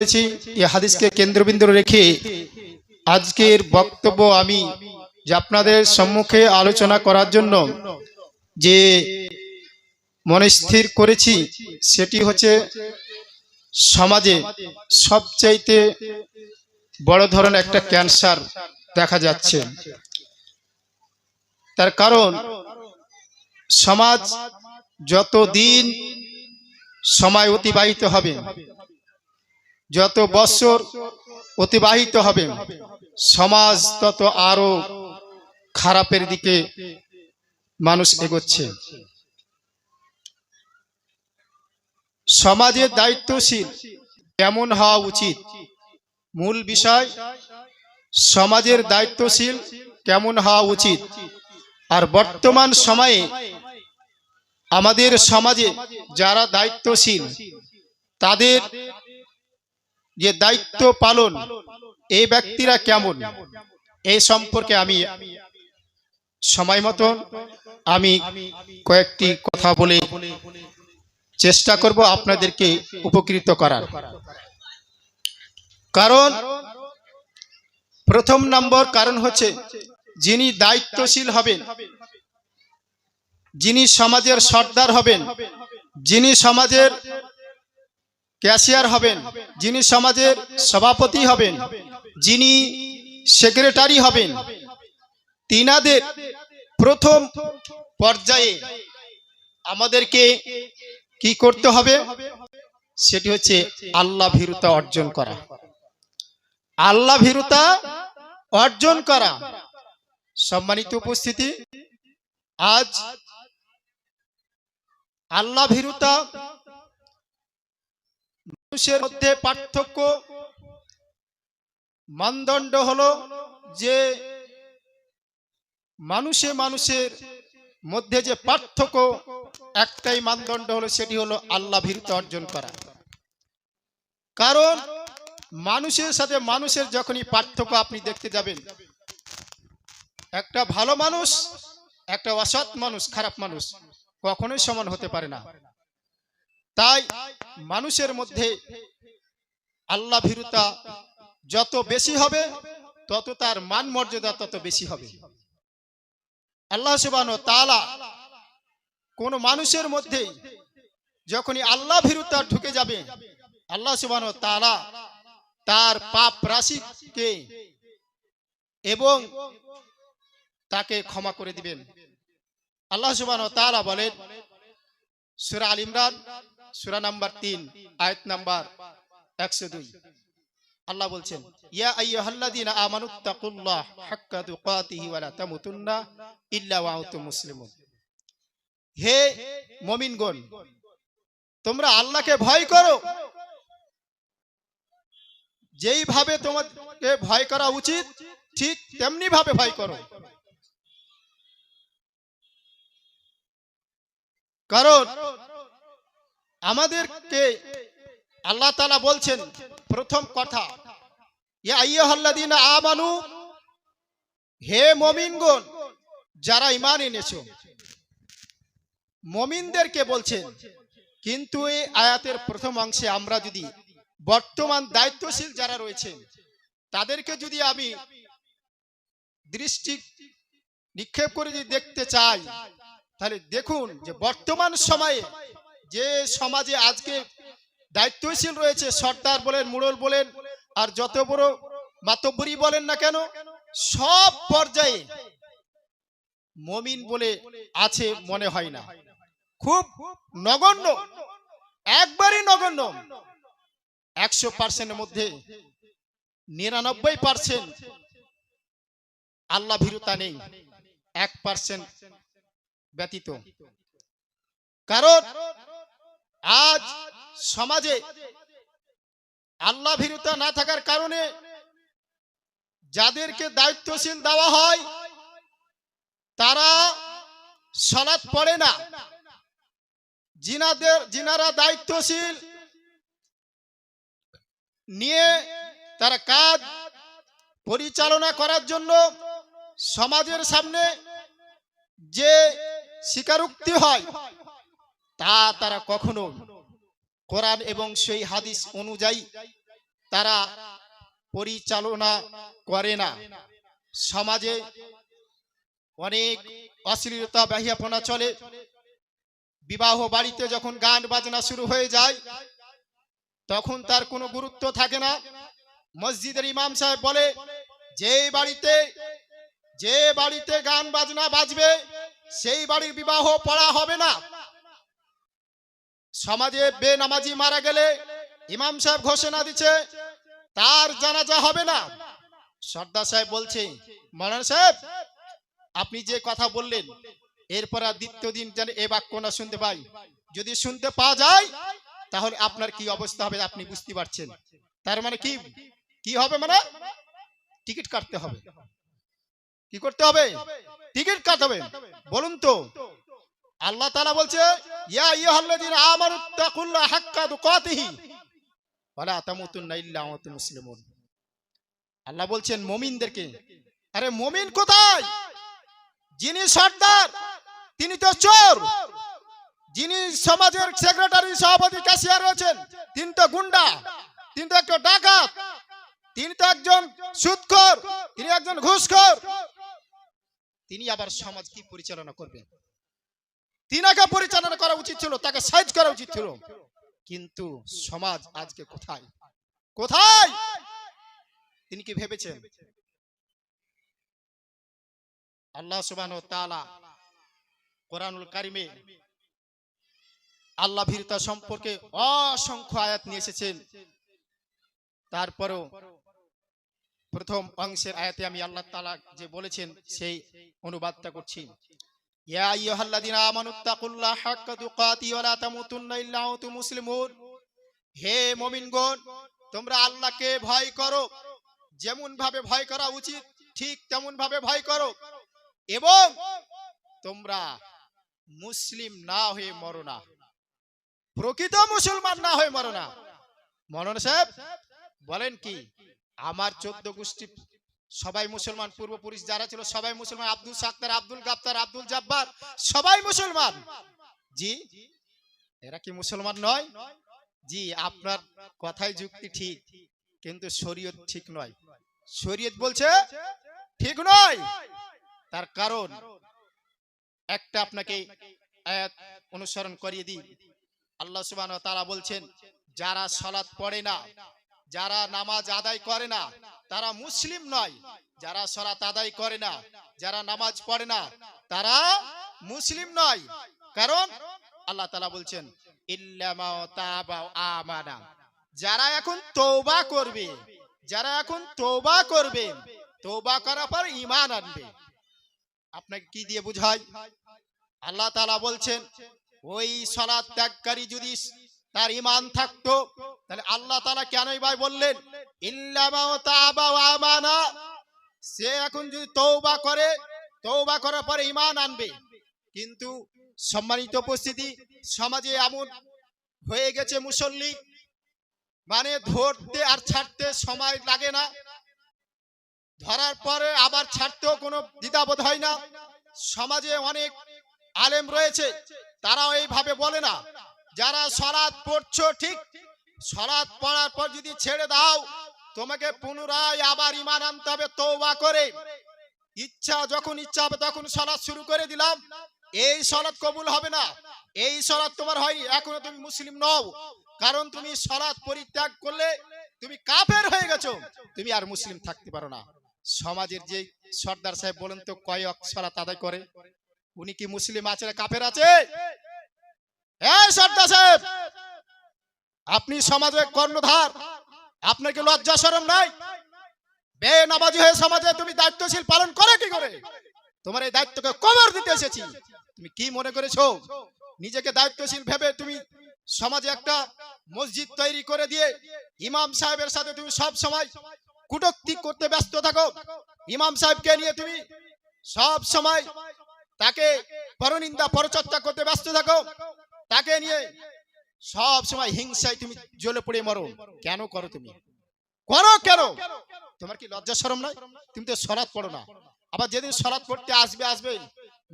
করেছি এই হাদিসকে কেন্দ্রবিন্দু রেখে আজকের বক্তব্য আমি যে আপনাদের সম্মুখে আলোচনা করার জন্য যে মনে স্থির করেছি, সেটি হচ্ছে সমাজে সবচাইতে বড় ধরনের একটা ক্যান্সার দেখা যাচ্ছে। তার কারণ, সমাজ যত দিন সময় অতিবাহিত হবে যত বৎসর অতিবাহিত হবে, সমাজ তত আরও খারাপের দিকে মানুষ এগোচ্ছে। সমাজের দায়িত্বশীল কেমন হওয়া উচিত? মূল বিষয়, সমাজের দায়িত্বশীল কেমন হওয়া উচিত? আর বর্তমান সময়ে আমাদের সমাজে যারা দায়িত্বশীল, তাদের যে দায়িত্ব পালন এই ব্যক্তিরা কেমন? এই সম্পর্কে আমি সময় মতন আমি কয়েকটি কথা বলে চেষ্টা করব আপনাদেরকে উপকৃত করার। কারণ প্রথম নম্বর কারণ হচ্ছে যিনি দায়িত্বশীল হবেন, যিনি সমাজের সর্দার হবেন, যিনি সমাজের ক্যাশিয়ার হবেন, যিনি সমাজের সভাপতি হবেন, যিনি সেক্রেটারি হবেন, তিনাদের প্রথম পর্যায়ে আমাদেরকে কি করতে হবে? সেটি হচ্ছে আল্লাহ ভীরুতা অর্জন করা। আল্লাহ ভীরুতা অর্জন করা। সম্মানিত উপস্থিতি, আজ আল্লাহ ভীরুতা মানুষের মধ্যে পার্থক্য। মানদণ্ড হলো যে মানুষে মানুষের মধ্যে যে পার্থক্য, একটাই মানদণ্ড হলো সেটি হলো আল্লাহ ভীরুতা অর্জন করা। কারণ মানুষের সাথে মানুষের যখনই পার্থক্য আপনি দেখতে যাবেন, একটা ভালো মানুষ, একটা অসৎ মানুষ, খারাপ মানুষ কখনোই সমান হতে পারে না। তাই মানুষের মধ্যে আল্লাহ ভীরুতা যত বেশি হবে, তত তার মান মর্যাদা তত বেশি হবে। আল্লাহ সুবান তালা কোন মানুষের মধ্যে যখনই আল্লাহ ভীরুতা ঢুকে যাবে, আল্লাহ সুবান তালা তার পাপ রাশিকে এবং তাকে ক্ষমা করে দিবেন। আল্লাহ সুবান তালা বলেন, সুরা আল ইমরান সুরা নাম্বার তিন, আয়াত নাম্বার একশো দুই। আল্লাহ বলছেন, ইয়া আমানুত্তাকুল্লাহ হাক্কা তুকাতিহি তামুতুন্না ইল্লা ওয়া আনতুম মুসলিমুন। হে মুমিনগণ, তোমরা আল্লাহকে ভয় করো। যেইভাবে তোমাকে ভয় করা উচিত, ঠিক তেমনি ভাবে ভয় করো। কারণ আমাদেরকে আল্লাহ তালা বলছেন, প্রথম কথা আমানু, হে মমিনগণ, যারা ইমান এনেছো, মমিনদেরকে বলছেন, কিন্তু এই আয়াতের প্রথম অংশে আমরা যদি বর্তমান দায়িত্বশীল যারা রয়েছেন, তাদেরকে যদি আমি দৃষ্টি নিক্ষেপ করে যদি দেখতে চাই, তাহলে দেখুন যে বর্তমান সময়ে যে সমাজে আজকে দায়িত্বশীল রয়েছে, সর্দার বলেন মুড়ল বলেন, আর যত বড় মাতব্বরি বলেন না কেন, সব পর্যায়ে মমিন বলে আছে মনে হয় না। খুব নগণ্য, একবারই নগণ্য, একশো পার্সেন্টের মধ্যে নিরানব্বই পার্সেন্ট আল্লাহ ভীরুতা নেই, এক পার্সেন্ট ব্যতীত। কারণ আজ সমাজে আল্লাহ না থাকার কারণে যাদেরকে দায়িত্বশীল দেওয়া হয়, তারা সলাৎ পড়ে না। জিনাদের জিনারা দায়িত্বশীল নিয়ে তারা কাজ পরিচালনা করার জন্য সমাজের সামনে যে স্বীকারোক্তি হয় তা তারা কখনো কোরআন এবং সেই হাদিস অনুযায়ী তারা পরিচালনা করে না। সমাজে অনেক অশ্লীলতা ব্যাহিয়াপনা চলে। বিবাহ বাড়িতে যখন গান বাজনা শুরু হয়ে যায়, তখন তার কোনো গুরুত্ব থাকে না। মসজিদের ইমাম সাহেব বলে, যে বাড়িতে যে বাড়িতে গান বাজনা বাজবে, সেই বাড়ির বিবাহ পড়া হবে না। সমাজে বেনামাজি মারা গেলে ইমাম সাহেব ঘোষণা দিচ্ছে, তার জানাজা হবে না। সর্দার সাহেব বলছে, মৌলানা সাহেব, আপনি যে কথা বললেন, এরপর আর দ্বিতীয় দিন যেন এ বাক্য না শুনতে পাই। যদি শুনতে পাওয়া যায়, তাহলে আপনার কি অবস্থা হবে আপনি বুঝতে পারছেন। তার মানে কি? কি হবে মানে? টিকিট কাটতে হবে। কি করতে হবে? টিকিট কাটতে হবে। বলুন তো। আল্লাহ তাআলা বলছে আল্লাহ বলছেন, মুমিনদেরকে। আরে মুমিন কোথায়? যিনি সর্দার, তিনি তো চোর। যিনি সমাজের সেক্রেটারি, সভাপতি, ক্যাশিয়ার রয়েছেন, তিনি তো গুন্ডা, তিনি তো একটা ডাকাত, তিনি তো একজন সুদখোর তিনি একজন ঘুষখোর। তিনি আবার সমাজ কি পরিচালনা করবেন? তিনাকে পরিচালনা করা উচিত ছিল, তাকে সাইজ করা উচিত ছিল। কিন্তু সমাজ আজকে কোথায়? কোথায়? তিনি কি ভেবেছেন? আল্লাহ সুবান কোরআনুল কারিমে আল্লাহ ভীরতা সম্পর্কে অসংখ্য আয়াত নিয়ে এসেছেন। তারপরও প্রথম অংশের আয়াতে আমি আল্লাহ তালা যে বলেছেন, সেই অনুবাদটা করছি। ইয়া আইয়ুহাল্লাযীনা আমানুত্তাকুল্লাহ হাক্কা তুকাতি ওয়া লা তামুতুন্না ইল্লা ওয়া আনতুম মুসলিমুন হে মুমিনগণ, তোমরা আল্লাহকে ভয় করো। যেমন ভাবে ভয় করা উচিত, ঠিক তেমন ভাবে ভয় করো। এবং তোমরা মুসলিম না হয়ে মরো না। প্রকৃত মুসলমান না হয়ে মরো না। সাহেব, বলেন কি, আমার চোদ্দ গোষ্ঠী সবাই মুসলমান, পূর্বপুরুষ যারা ছিল সবাই মুসলমান, আব্দুল সাক্তার আব্দুল গাপ্তার আব্দুল জাব্বার, সবাই মুসলমান। জি? এরা কি মুসলমান নয়? জি, আপনার কথাই যুক্তি ঠিক, কিন্তু শরীয়ত ঠিক নয়। শরীয়ত বলছে, ঠিক নয়। তার কারণ, একটা আপনাকে আয়াত অনুসরণ করিয়ে দিই। আল্লাহ সুবহানাহু ওয়া তাআলা বলছেন, যারা সালাত পড়ে না, যারা নামাজ আদায় করে না তারা মুসলিম নয়। যারা সালাত আদায় করে না, যারা নামাজ পড়ে না, তারা মুসলিম নয়। কারণ আল্লাহ তাআলা বলছেন আমানা। যারা এখন তওবা করবে, যারা এখন তওবা করবে, তওবা করার পর ঈমান আনবে। আপনাকে কি দিয়ে বুঝাই? আল্লাহ তাআলা বলছেন, ওই সালাত ত্যাগকারী যদি তার ঈমান থাকতো। তাহলে আল্লাহ তাআলা কেনই ভাই বললেন? আমানা। সে এখন যদি তওবা করে, তওবা করার পরে ঈমান আনবে। কিন্তু সম্মানিত উপস্থিতি, সমাজে এমন হয়ে গেছে মুসল্লি মানে ধরতে আর ছাড়তে সময় লাগে না। ধরার পরে আবার ছাড়তেও কোনো দ্বিধাবোধ হয় না। সমাজে অনেক আলেম রয়েছে, তারাও এইভাবে বলে না। যারা সরাত পড়ছো, ঠিক? সরাত পড়ার পর যদি ছেড়ে দাও, তোমাকে পুনরায় আবার ইমান আনতে হবে তৌবা করে। ইচ্ছা যখন ইচ্ছা হবে, তখন সলাৎ শুরু করে দিলাম। এই সলাৎ কবুল হবে না। এই সলাৎ তোমার হয়নি, এখনও তুমি মুসলিম নও। কারণ তুমি সলাৎ পরিত্যাগ করলে তুমি কাফের হয়ে গেছো। তুমি আর মুসলিম থাকতে পারো না। সমাজের যে সর্দার সাহেব বলেন তো, কয় সলাৎ আদায় করে? উনি কি মুসলিম আছে কাফের আছে? সাহেব, আপনি সমাজের কর্ণধার আপনার কি লজ্জা শরম নাই? বে নামাজি হয়ে সমাজে তুমি দায়িত্বশীল পালন করে কি করে? তোমার এই দায়িত্বকে কবর দিতে এসেছি। তুমি কি মনে করেছ? নিজেকে দায়িত্বশীল ভেবে তুমি সমাজে একটা মসজিদ তৈরি করে দিয়ে ইমাম সাহেবের সাথে তুমি সব সময় কুটক্তি করতে ব্যস্ত থাকো। ইমাম সাহেবকে নিয়ে তুমি সব সময় তাকে পরনিন্দা পরচর্চা করতে ব্যস্ত থাকো। তাকে নিয়ে সব সময় হিংসায় তুমি জ্বলে পড়ে মরো। কেন করো তুমি? করো কেন? তোমার কি লজ্জা শরম নাই? তুমি তো সরাত পড়ো না। আবার যেদিন সরাত পড়তে আসবে আসবে,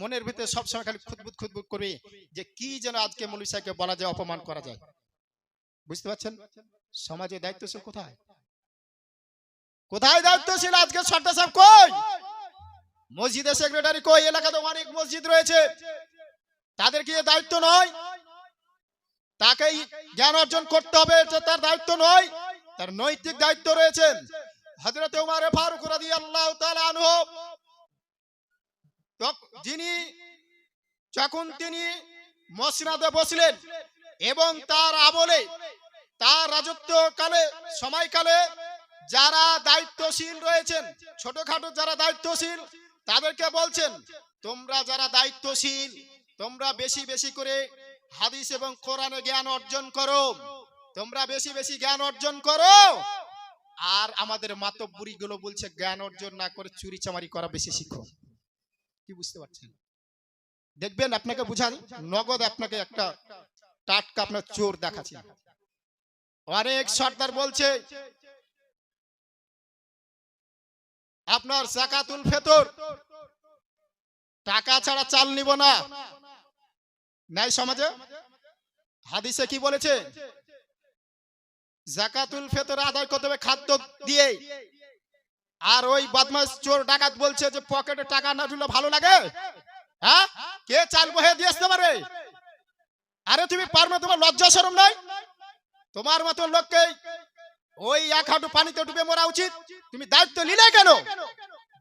মনের ভিতরে সবসময় খালি খুদবুদ খুদবুদ করবে যে কি যেন আজকে মৌলী বলা যায়, অপমান করা যায়। বুঝতে পারছেন? সমাজে দায়িত্বশীল কোথায়? কোথায় দায়িত্বশীল? আজকে সর্দার সাহেব কই? মসজিদের সেক্রেটারি কই? এলাকাতে অনেক মসজিদ রয়েছে। তাদের কি দায়িত্ব নয়? তাকেই জ্ঞান অর্জন করতে হবে তার দায়িত্ব নয়। তার নৈতিক দায়িত্ব রয়েছে। উমর ফারুক যিনি যখন তিনি বসলেন এবং তার আমলে, তার রাজত্বকালে, সময়কালে যারা দায়িত্বশীল রয়েছেন, ছোটখাটো যারা দায়িত্বশীল, তাদেরকে বলছেন, তোমরা যারা দায়িত্বশীল তোমরা বেশি বেশি করে হাদিস এবং কোরআনে জ্ঞান অর্জন করো। তোমরা বেশি বেশি জ্ঞান অর্জন করো। আর আমাদের মাতব্বরি গুলো বলছে, জ্ঞান অর্জন না করে চুরি চামারি করা বেশি শিখো। কি বুঝতে পারছেন? দেখবেন আপনাকে বুঝান, নগদ আপনাকে একটা টাটকা আপনার চোর দেখাচ্ছে। অনেক সর্দার বলছে, আপনার জাকাতুল ফেতর, টাকা ছাড়া চাল নিব না। নাই সমাজে? হাদিসে কি বলেছে? জাকাতুল ফেতর আদায় করতে হবে খাদ্য দিয়ে আর ওই বদমাস চোর ডাকাত বলছে যে পকেটে টাকা না ঢুলে ভালো লাগে? হ্যাঁ? কে চাল বহে দিয়ে আসতে পারবে আরে তুমি পারবে তোমার লজ্জা শরম নাই? তোমার মতো লোককে ওই এক হাঁটু পানিতে ডুবে মরা উচিত। তুমি দায়িত্ব নিলে কেন?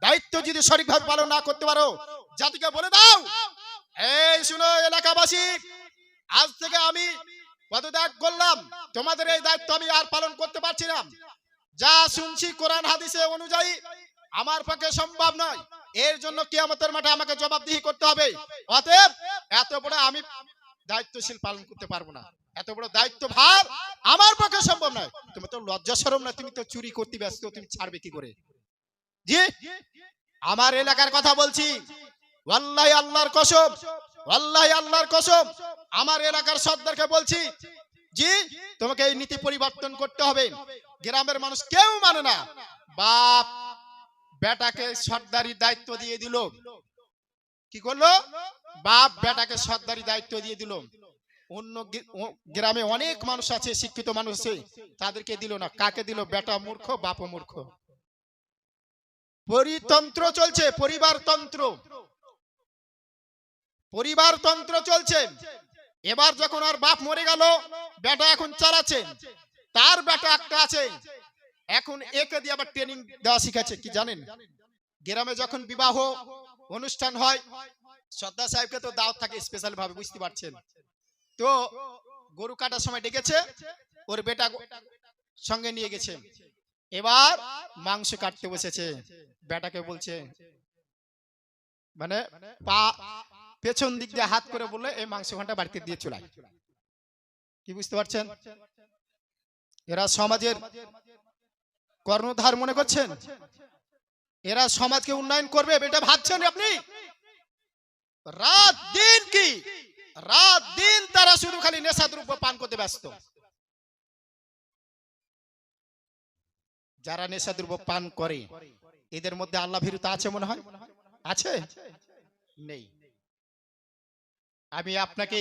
দায়িত্ব যদি সঠিকভাবে পালন না করতে পারো, জাতিকে বলে দাও আজ থেকে আমি পদত্যাগ করলাম। তোমাদের এই দায়িত্ব আমি আর পালন করতে পারছি না। যা শুনছি কোরআন হাদিসে অনুযায়ী আমার পক্ষে সম্ভব নয়। এর জন্য কিয়ামতের মাঠে আমাকে জবাবদিহি করতে হবে। অতএব এত বড় আমি দায়িত্বশীল পালন করতে পারব না। এত বড় দায়িত্ব ভার আমার পক্ষে সম্ভব নয়। তুমি তো লজ্জা শরম না, তুমি তো চুরি করতে ব্যস্ত, তুমি ছাড়বে কি করে? জি, আমার এলাকার কথা বলছি। ওয়াল্লাহি আল্লাহর কসম, ওয়াল্লাহি আল্লাহর কসম, আমার এলাকার সর্দারকে বলছি, জি, তোমাকে এই নীতি পরিবর্তন করতে হবে। গ্রামের মানুষ কেউ মানে না। বাপ, বেটাকে সর্দারি দায়িত্ব দিয়ে দিল। কি করল? বাপ, বেটাকে সর্দারি দায়িত্ব দিয়ে দিল। অন্য গ্রামে অনেক মানুষ আছে, শিক্ষিত মানুষ আছে, তাদেরকে দিল না। কাকে দিল? বেটা মূর্খ বাপ মূর্খ। পরিতন্ত্র চলছে, পরিবারতন্ত্র। পরিবারতন্ত্র চলছে। এবার যখন আর বাপ মরে গেল, বেটা এখন চালাচ্ছে। তার বেটা একটা আছে। এখন একে দিয়ে আবার ট্রেনিং দেওয়া শিখাচ্ছে, কি জানেন? গ্রামে যখন বিবাহ অনুষ্ঠান হয়, সর্দার সাহেবকে তো দাওয়াত থাকে স্পেশাল ভাবে, বুঝতে পারছেন? তো গরু কাটার সময় ডেকেছে, ওর বেটা সঙ্গে নিয়ে গেছে। এবার মাংস কাটতে বসেছে। বেটাকে বলছে মানে পা পেছন দিক দিয়ে হাত করে বললে, এই মাংস ঘণ্টা বাড়িতে দিয়ে চলাই কি বুঝতে পারছেন? এরা সমাজের কর্ণধার মনে করছেন? এরা সমাজকে উন্নয়ন করবে, এটা ভাবছেন আপনি? রাত দিন কি? রাত দিন তারা শুধু খালি নেশা দ্রব্য পান করতে ব্যস্ত। যারা নেশা দ্রব্য পান করে, এদের মধ্যে আল্লাহ ভীরুতা আছে মনে হয়? আছে? নেই। আমি আপনাকে